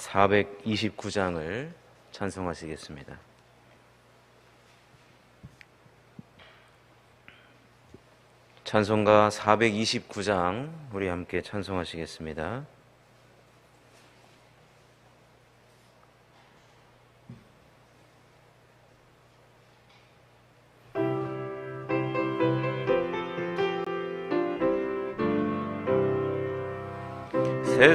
429장을 찬송하시겠습니다. 찬송가 429장 우리 함께 찬송하시겠습니다.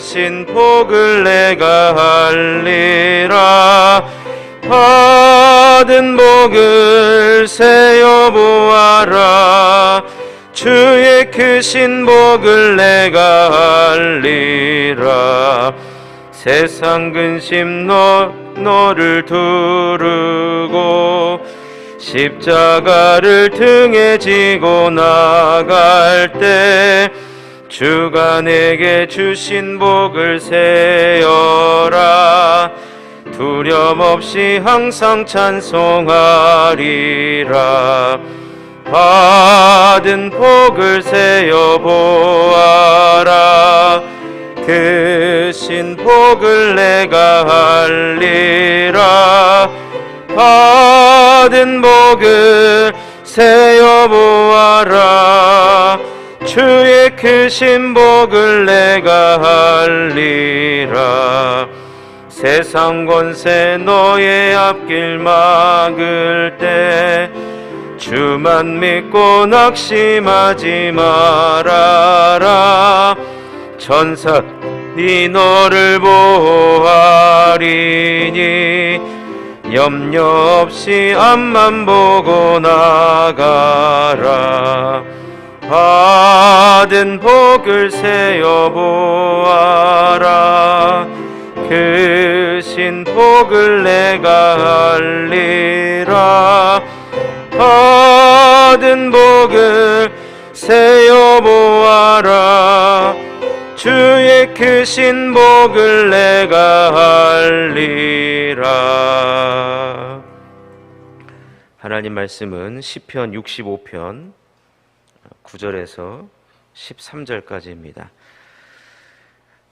크신 복을 내가 알리라. 받은 복을 세어 보아라. 주의 크신 복을 내가 알리라. 세상 근심 너, 너를 두르고 십자가를 등에 지고 나갈 때 주가 내게 주신 복을 세어라. 두려움 없이 항상 찬송하리라. 받은 복을 세어 보아라. 크신 복을 내가 알리라. 받은 복을 세어 보아라. 주의 크신 복을 내가 알리라. 세상 권세 너의 앞길 막을 때 주만 믿고 낙심하지 말아라. 천사니 너를 보하리니 염려 없이 앞만 보고 나가라 받은 복을 세어 보아라. 크신 복을 내가 알리라. 받은 복을 세어 보아라. 주의 크신 복을 내가 알리라. 하나님 말씀은 시편 65편 9절에서 13절까지입니다.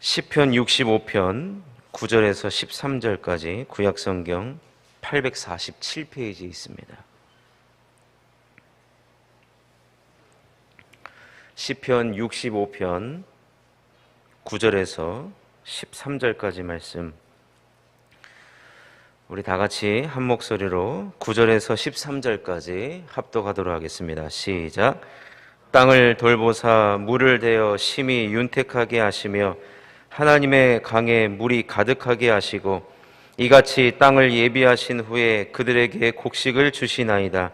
시편 65편 9절에서 13절까지 구약 성경 847페이지에 있습니다. 시편 65편 9절에서 13절까지 말씀 우리 다 같이 한 목소리로 9절에서 13절까지 합독하도록 하겠습니다. 시작. 땅을 돌보사 물을 대어 심히 윤택하게 하시며 하나님의 강에 물이 가득하게 하시고 이같이 땅을 예비하신 후에 그들에게 곡식을 주시나이다.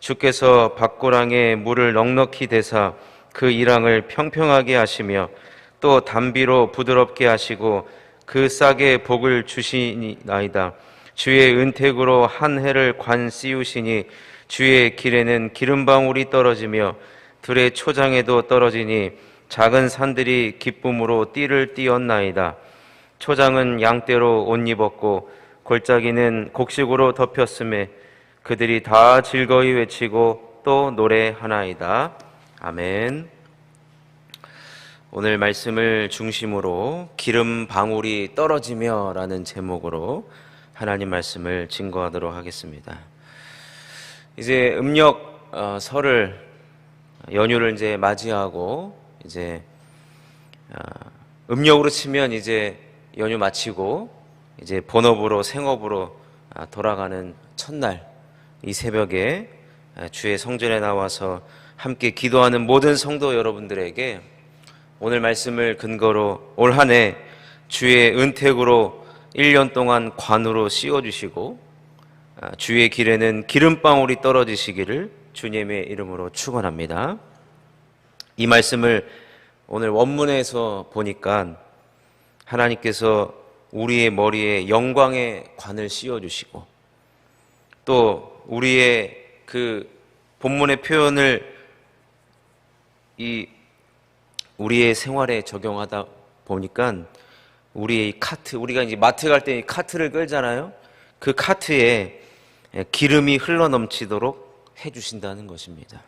주께서 밭고랑에 물을 넉넉히 대사 그 이랑을 평평하게 하시며 또 담비로 부드럽게 하시고 그 싹에 복을 주시나이다. 주의 은택으로 한 해를 관 씌우시니 주의 길에는 기름방울이 떨어지며 들의 초장에도 떨어지니 작은 산들이 기쁨으로 띠를 띄었나이다. 초장은 양떼로 옷 입었고 골짜기는 곡식으로 덮였음에 그들이 다 즐거이 외치고 또 노래하나이다. 아멘. 오늘 말씀을 중심으로 기름 방울이 떨어지며 라는 제목으로 하나님 말씀을 증거하도록 하겠습니다. 이제 음력 어, 설을 연휴를 이제 맞이하고 이제 어, 음력으로 치면 이제 연휴 마치고 이제 본업으로 생업으로 아, 돌아가는 첫날 이 새벽에 아, 주의 성전에 나와서 함께 기도하는 모든 성도 여러분들에게 오늘 말씀을 근거로 올 한 해 주의 은택으로 1년 동안 관으로 씌워 주시고 아, 주의 길에는 기름방울이 떨어지시기를 주님의 이름으로 축원합니다. 이 말씀을 오늘 원문에서 보니까 하나님께서 우리의 머리에 영광의 관을 씌워 주시고 또 우리의 그 본문의 표현을 이 우리의 생활에 적용하다 보니까 우리의 이 카트 우리가 이제 마트 갈 때 카트를 끌잖아요. 그 카트에 기름이 흘러 넘치도록 해 주신다는 것입니다.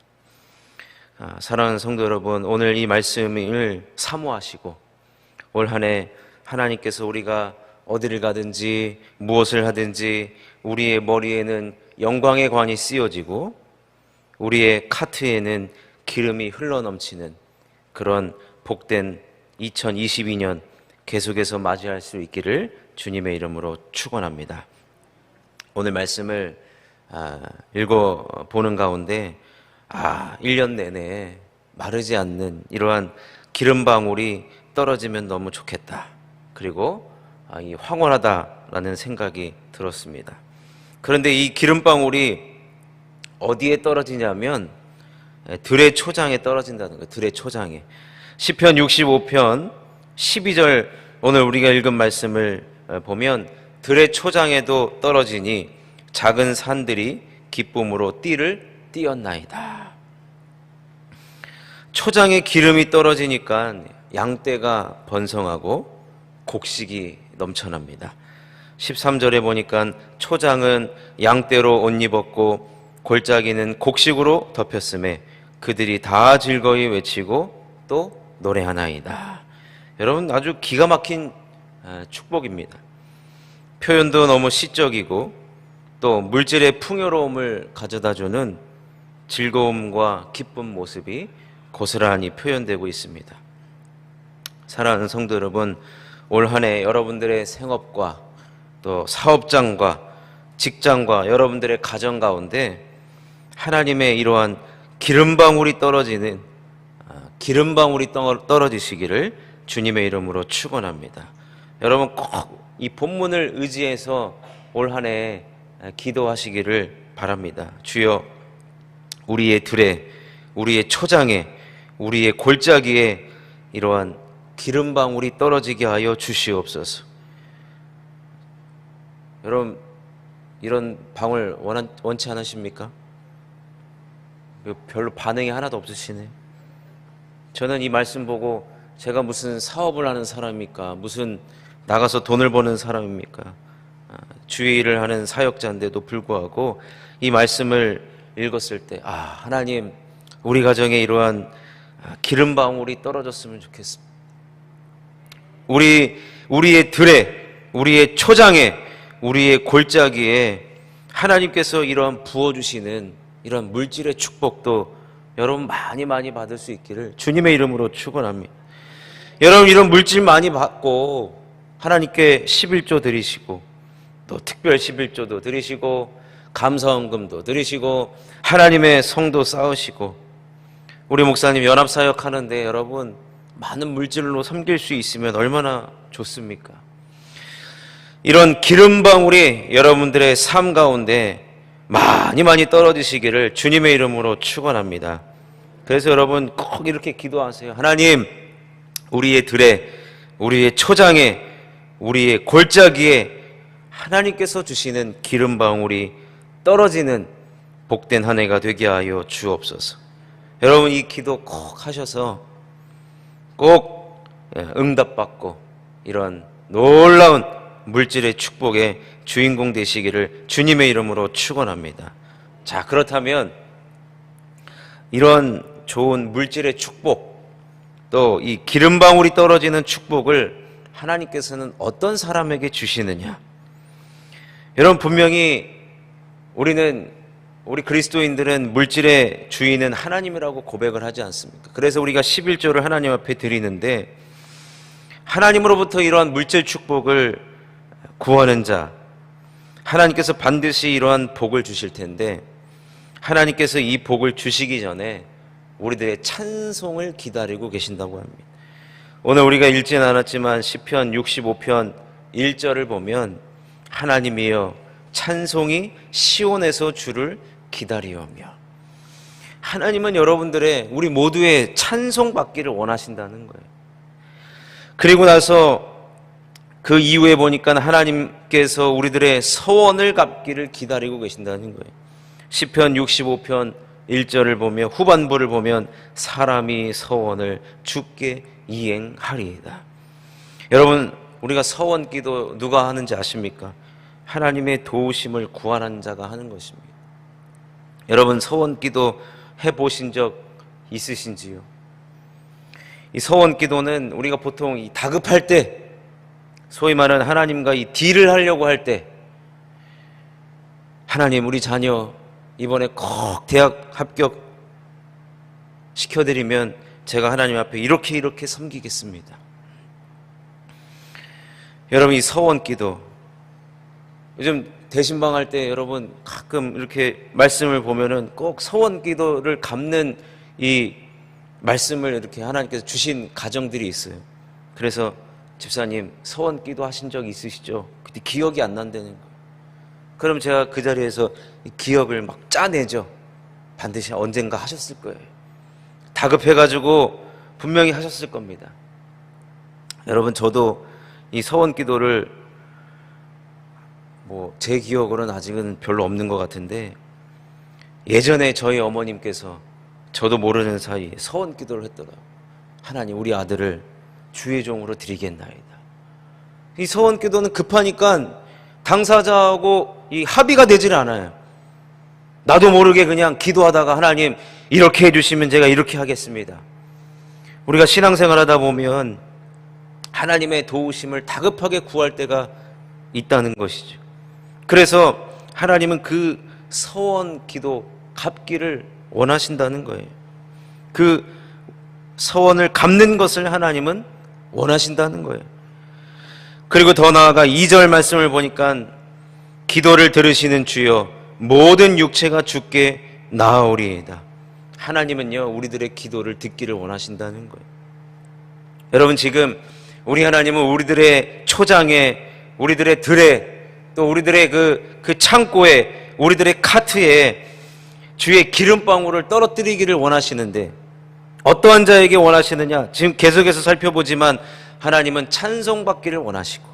아, 사랑하는 성도 여러분, 오늘 이 말씀을 사모하시고 올 한 해 하나님께서 우리가 어디를 가든지 무엇을 하든지 우리의 머리에는 영광의 관이 씌워지고 우리의 카트에는 기름이 흘러 넘치는 그런 복된 2022년 계속해서 맞이할 수 있기를 주님의 이름으로 축원합니다. 오늘 말씀을 아, 읽어 보는 가운데 아, 1년 내내 마르지 않는 이러한 기름 방울이 떨어지면 너무 좋겠다. 그리고 아, 이 황홀하다라는 생각이 들었습니다. 그런데 이 기름 방울이 어디에 떨어지냐면 예, 들의 초장에 떨어진다는 거예요. 들의 초장에. 시편 65편 12절 오늘 우리가 읽은 말씀을 어, 보면 들의 초장에도 떨어지니 작은 산들이 기쁨으로 띠를 띄었나이다. 초장에 기름이 떨어지니까 양떼가 번성하고 곡식이 넘쳐납니다. 13절에 보니까 초장은 양떼로 옷 입었고 골짜기는 곡식으로 덮였음에 그들이 다 즐거이 외치고 또 노래하나이다. 여러분 아주 기가 막힌 아, 축복입니다. 표현도 너무 시적이고 또 물질의 풍요로움을 가져다주는 즐거움과 기쁜 모습이 고스란히 표현되고 있습니다. 사랑하는 성도 여러분, 올 한 해 여러분들의 생업과 또 사업장과 직장과 여러분들의 가정 가운데 하나님의 이러한 기름방울이 떨어지는 아, 기름방울이 떨어지시기를 주님의 이름으로 축원합니다. 여러분 꼭 이 본문을 의지해서 올 한해 기도하시기를 바랍니다. 주여 우리의 들에 우리의 초장에 우리의 골짜기에 이러한 기름 방울이 떨어지게 하여 주시옵소서. 여러분 이런 방울 원 원치 않으십니까? 별로 반응이 하나도 없으시네. 저는 이 말씀 보고 제가 무슨 사업을 하는 사람입니까? 무슨 나가서 돈을 버는 사람입니까? 아, 주의를 하는 사역자인데도 불구하고 이 말씀을 읽었을 때, 아, 하나님, 우리 가정에 이러한 아, 기름 방울이 떨어졌으면 좋겠습니다. 우리, 우리의 들에, 우리의 초장에, 우리의 골짜기에 하나님께서 이러한 부어주시는 이런 물질의 축복도 여러분 많이 많이 받을 수 있기를 주님의 이름으로 축원합니다. 여러분 이런 물질 많이 받고 하나님께 11조 드리시고 또 특별 11조도 드리시고 감사원금도 드리시고 하나님의 성도 쌓으시고 우리 목사님 연합사역 하는데 여러분 많은 물질로 섬길 수 있으면 얼마나 좋습니까? 이런 기름방울이 여러분들의 삶 가운데 많이 많이 떨어지시기를 주님의 이름으로 축원합니다. 그래서 여러분 꼭 이렇게 기도하세요. 하나님, 우리의 들에, 우리의 초장에, 우리의 골짜기에 하나님께서 주시는 기름 방울이 떨어지는 복된 한 해가 되게 하여 주옵소서. 여러분 이 기도 꼭 하셔서 꼭 예, 응답받고 이런 놀라운 물질의 축복의 주인공 되시기를 주님의 이름으로 축원합니다. 자, 그렇다면 이런 좋은 물질의 축복 또 이 기름 방울이 떨어지는 축복을 하나님께서는 어떤 사람에게 주시느냐? 여러분 분명히 우리는 우리 그리스도인들은 물질의 주인은 하나님이라고 고백을 하지 않습니까? 그래서 우리가 11조를 하나님 앞에 드리는데 하나님으로부터 이러한 물질 축복을 구하는 자 하나님께서 반드시 이러한 복을 주실 텐데 하나님께서 이 복을 주시기 전에 우리들의 찬송을 기다리고 계신다고 합니다. 오늘 우리가 읽지는 않았지만 시편 65편 1절을 보면 하나님이여 찬송이 시온에서 주를 기다리오며 하나님은 여러분들의 우리 모두의 찬송 받기를 원하신다는 거예요. 그리고 나서 그 이후에 보니까 하나님께서 우리들의 서원을 갚기를 기다리고 계신다는 거예요. 시편 65편 1절을 보면 후반부를 보면 사람이 서원을 주께 이행하리이다. 여러분 우리가 서원 기도 누가 하는지 아십니까? 하나님의 도우심을 구하는 자가 하는 것입니다. 여러분 서원 기도 해 보신 적 있으신지요? 이 서원 기도는 우리가 보통 이 다급할 때 소위 말하는 하나님과 이 딜을 하려고 할 때 하나님 우리 자녀 이번에 꼭 대학 합격 시켜드리면 제가 하나님 앞에 이렇게 이렇게 섬기겠습니다. 여러분 이 서원 기도 요즘 대신방 할 때 여러분 가끔 이렇게 말씀을 보면은 꼭 서원 기도를 갚는 이 말씀을 이렇게 하나님께서 주신 가정들이 있어요. 그래서 집사님 서원 기도 하신 적 있으시죠? 그때 기억이 안 난다는 거예요. 그럼 제가 그 자리에서 이 기억을 막 짜내죠. 반드시 언젠가 하셨을 거예요. 다급해가지고 분명히 하셨을 겁니다. 여러분 저도 이 서원 기도를 뭐 제 기억으로는 아직은 별로 없는 것 같은데 예전에 저희 어머님께서 저도 모르는 사이 서원 기도를 했더라. 하나님 우리 아들을 주의 종으로 드리겠나이다. 이 서원 기도는 급하니까 당사자하고 이 합의가 되질 않아요. 나도 모르게 그냥 기도하다가 하나님 이렇게 해주시면 제가 이렇게 하겠습니다. 우리가 신앙생활 하다 보면 하나님의 도우심을 다급하게 구할 때가 있다는 것이죠. 그래서 하나님은 그 서원 기도 갚기를 원하신다는 거예요. 그 서원을 갚는 것을 하나님은 원하신다는 거예요. 그리고 더 나아가 2절 말씀을 보니까 기도를 들으시는 주여 모든 육체가 주께 나아오리이다. 하나님은요 우리들의 기도를 듣기를 원하신다는 거예요. 여러분 지금 우리 하나님은 우리들의 초장에 우리들의 들에 또 우리들의 그, 그 창고에 우리들의 카트에 주의 기름방울을 떨어뜨리기를 원하시는데 어떠한 자에게 원하시느냐? 지금 계속해서 살펴보지만 하나님은 찬송받기를 원하시고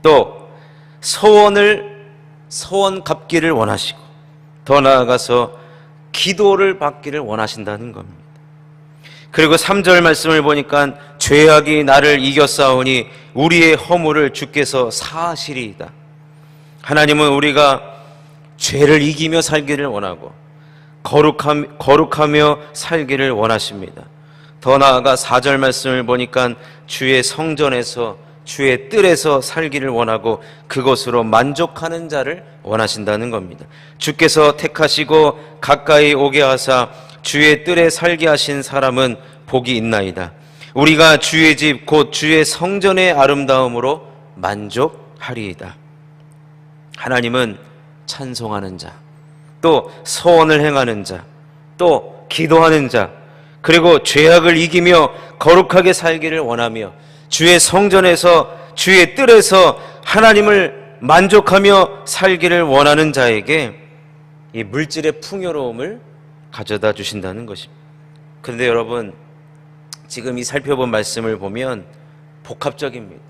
또 서원을 서원 갚기를 원하시고 더 나아가서 기도를 받기를 원하신다는 겁니다. 그리고 3절 말씀을 보니까 죄악이 나를 이겼사오니 우리의 허물을 주께서 사하시리이다. 하나님은 우리가 죄를 이기며 살기를 원하고 거룩함, 거룩하며 살기를 원하십니다. 더 나아가 4절 말씀을 보니까 주의 성전에서 주의 뜰에서 살기를 원하고 그것으로 만족하는 자를 원하신다는 겁니다. 주께서 택하시고 가까이 오게 하사 주의 뜰에 살게 하신 사람은 복이 있나이다. 우리가 주의 집 곧 주의 성전의 아름다움으로 만족하리이다. 하나님은 찬송하는 자, 또 서원을 행하는 자, 또 기도하는 자, 그리고 죄악을 이기며 거룩하게 살기를 원하며 주의 성전에서 주의 뜰에서 하나님을 만족하며 살기를 원하는 자에게 이 물질의 풍요로움을 가져다 주신다는 것입니다. 그런데 여러분 지금 이 살펴본 말씀을 보면 복합적입니다.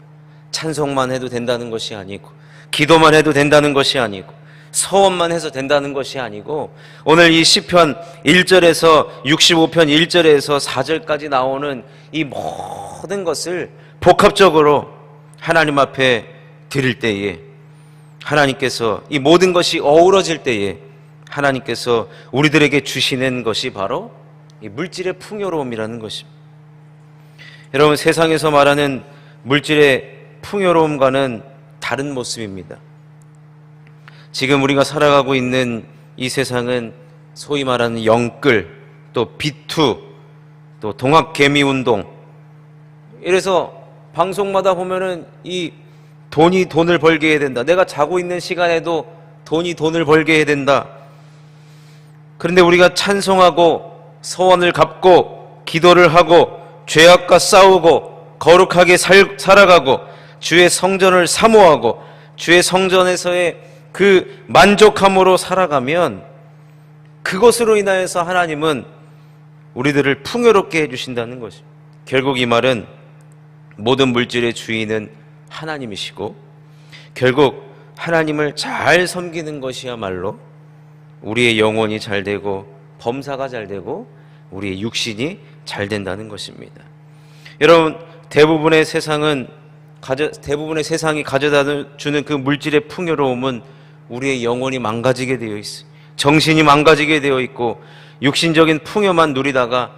찬송만 해도 된다는 것이 아니고 기도만 해도 된다는 것이 아니고 서원만 해서 된다는 것이 아니고 오늘 이 시편 1절에서 65편 1절에서 4절까지 나오는 이 모든 것을 복합적으로 하나님 앞에 드릴 때에 하나님께서 이 모든 것이 어우러질 때에 하나님께서 우리들에게 주시는 것이 바로 이 물질의 풍요로움이라는 것입니다. 여러분 세상에서 말하는 물질의 풍요로움과는 다른 모습입니다. 지금 우리가 살아가고 있는 이 세상은 소위 말하는 영끌, 또 비투, 또 동학개미 운동. 이래서 방송마다 보면은 이 돈이 돈을 벌게 해야 된다. 내가 자고 있는 시간에도 돈이 돈을 벌게 해야 된다. 그런데 우리가 찬송하고 서원을 갚고 기도를 하고 죄악과 싸우고 거룩하게 살, 살아가고 주의 성전을 사모하고 주의 성전에서의 그 만족함으로 살아가면 그것으로 인하여서 하나님은 우리들을 풍요롭게 해주신다는 것입니다. 결국 이 말은 모든 물질의 주인은 하나님이시고 결국 하나님을 잘 섬기는 것이야말로 우리의 영혼이 잘 되고 범사가 잘 되고 우리의 육신이 잘 된다는 것입니다. 여러분 대부분의 세상은 가져, 대부분의 세상이 가져다 주는 그 물질의 풍요로움은 우리의 영혼이 망가지게 되어 있어. 정신이 망가지게 되어 있고 육신적인 풍요만 누리다가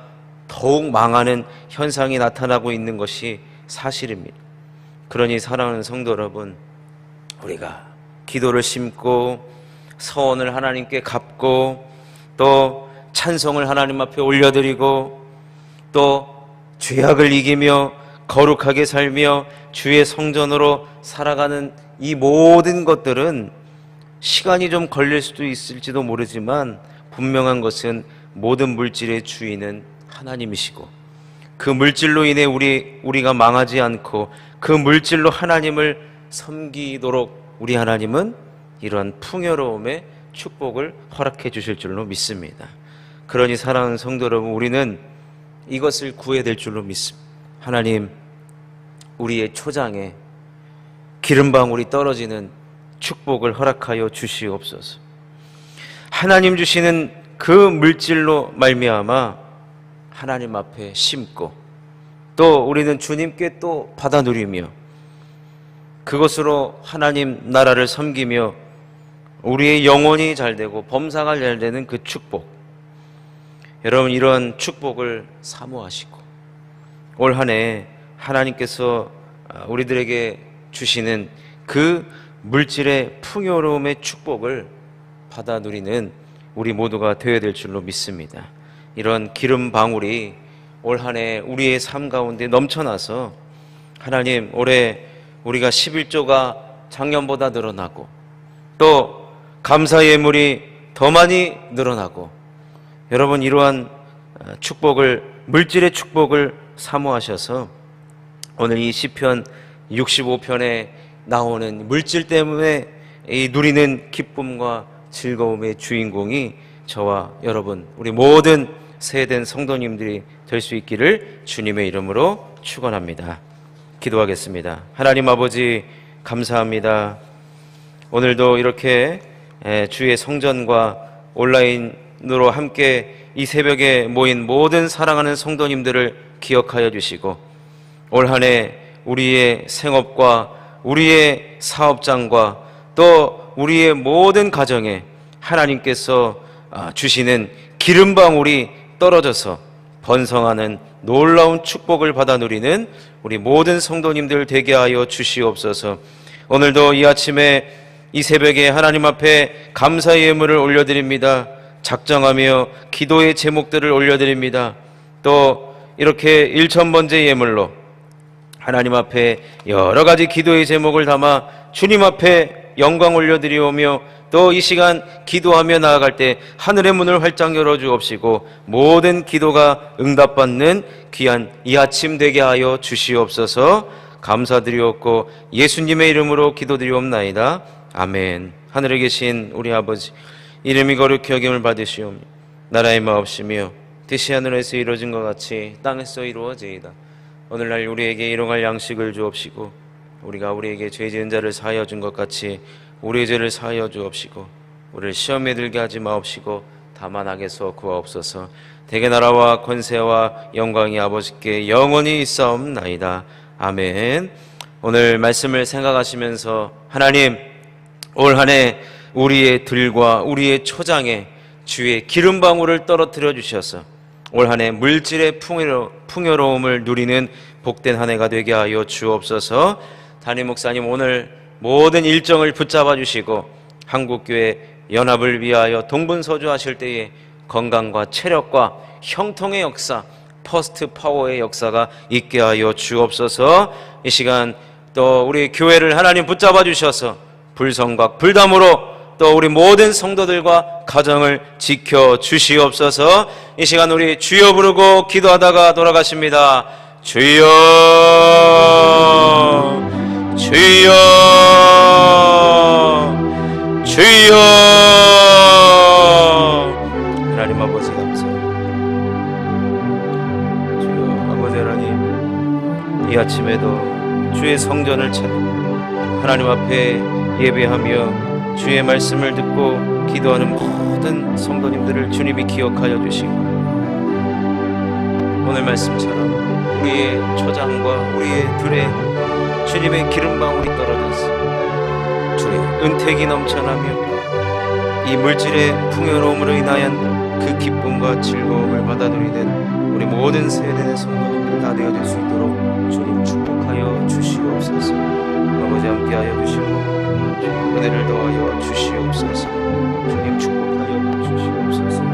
더욱 망하는 현상이 나타나고 있는 것이 사실입니다. 그러니 사랑하는 성도 여러분, 우리가 기도를 심고 서원을 하나님께 갚고 또 찬송을 하나님 앞에 올려드리고 또 죄악을 이기며 거룩하게 살며 주의 성전으로 살아가는 이 모든 것들은 시간이 좀 걸릴 수도 있을지도 모르지만 분명한 것은 모든 물질의 주인은 하나님이시고 그 물질로 인해 우리 우리가 망하지 않고 그 물질로 하나님을 섬기도록 우리 하나님은 이러한 풍요로움의 축복을 허락해 주실 줄로 믿습니다. 그러니 사랑하는 성도 여러분, 우리는 이것을 구해야 될 줄로 믿습니다. 하나님, 우리의 초장에 기름방울이 떨어지는 축복을 허락하여 주시옵소서. 하나님 주시는 그 물질로 말미암아 하나님 앞에 심고 또 우리는 주님께 또 받아 누리며 그것으로 하나님 나라를 섬기며 우리의 영혼이 잘 되고 범사가 잘 되는 그 축복. 여러분 이런 축복을 사모하시고 올 한 해 하나님께서 우리들에게 주시는 그 물질의 풍요로움의 축복을 받아 누리는 우리 모두가 되어야 될 줄로 믿습니다. 이런 기름 방울이 올 한 해 우리의 삶 가운데 넘쳐나서 하나님 올해 우리가 11조가 작년보다 늘어나고 또 감사 예물이 더 많이 늘어나고 여러분 이러한 축복을 물질의 축복을 사모하셔서 오늘 이 시편 65편에 나오는 물질 때문에 이 누리는 기쁨과 즐거움의 주인공이 저와 여러분 우리 모든 세된 성도님들이 될 수 있기를 주님의 이름으로 축원합니다. 기도하겠습니다. 하나님 아버지 감사합니다. 오늘도 이렇게 주의 성전과 온라인 으로 함께 이 새벽에 모인 모든 사랑하는 성도님들을 기억하여 주시고 올 한 해 우리의 생업과 우리의 사업장과 또 우리의 모든 가정에 하나님께서 아, 주시는 기름방울이 떨어져서 번성하는 놀라운 축복을 받아 누리는 우리 모든 성도님들 되게 하여 주시옵소서. 오늘도 이 아침에 이 새벽에 하나님 앞에 감사의 예물을 올려드립니다. 작정하며 기도의 제목들을 올려드립니다. 또 이렇게 일천번째 예물로 하나님 앞에 여러 가지 기도의 제목을 담아 주님 앞에 영광 올려드리오며 또 이 시간 기도하며 나아갈 때 하늘의 문을 활짝 열어 주옵시고 모든 기도가 응답받는 귀한 이 아침 되게 하여 주시옵소서 감사드리옵고 예수님의 이름으로 기도드리옵나이다. 아멘. 하늘에 계신 우리 아버지 이름이 거룩히 여김을 받으시오며 나라의 마옵시며 뜻이 하늘에서 이루어진 것 같이 땅에서 이루어지이다. 오늘날 우리에게 일용할 양식을 주옵시고 우리가 우리에게 죄 지은 자를 사하여 준 것 같이 우리의 죄를 사하여 주옵시고 우리를 시험에 들게 하지 마옵시고 다만 악에서 구하옵소서. 대개 나라와 권세와 영광이 아버지께 영원히 있사옵나이다. 아멘. 오늘 말씀을 생각하시면서 하나님 올 한해 우리의 들과 우리의 초장에 주의 기름 방울을 떨어뜨려 주셔서 올 한 해 물질의 풍요로, 풍요로 움을 누리는 복된 한 해가 되게 하여 주옵소서. 담임 목사님 오늘 모든 일정을 붙잡아 주시고 한국교회 연합을 위하여 동분서주하실 때에 건강과 체력과 형통의 역사, 퍼스트 파워의 역사가 있게 하여 주옵소서. 이 시간 또 우리 교회를 하나님 붙잡아 주셔서 불성과 불담으로 또 우리 모든 성도들과 가정을 지켜 주시옵소서. 이 시간 우리 주여 부르고 기도하다가 돌아가십니다. 주여, 주여, 주여. 하나님 아버지 감사합니다. 주여 아버지 하나님 이 아침에도 주의 성전을 찾아 하나님 앞에 예배하며 주의 말씀을 듣고 기도하는 모든 성도님들을 주님이 기억하여 주시고 오늘 말씀처럼 우리의 초장과 우리의 들에 주님의 기름 방울이 떨어져서 주의 은택이 넘쳐나며 이 물질의 풍요로움으로 인하여 그 기쁨과 즐거움을 받아 누리는 우리 모든 세대의 성도님들 다 되어질 수 있도록 주님 축복 하여 주시옵소서. 아버지 함께 하여 주시고 주님 은혜를 더하여 주시옵소서. 주님 축복하여 주시옵소서.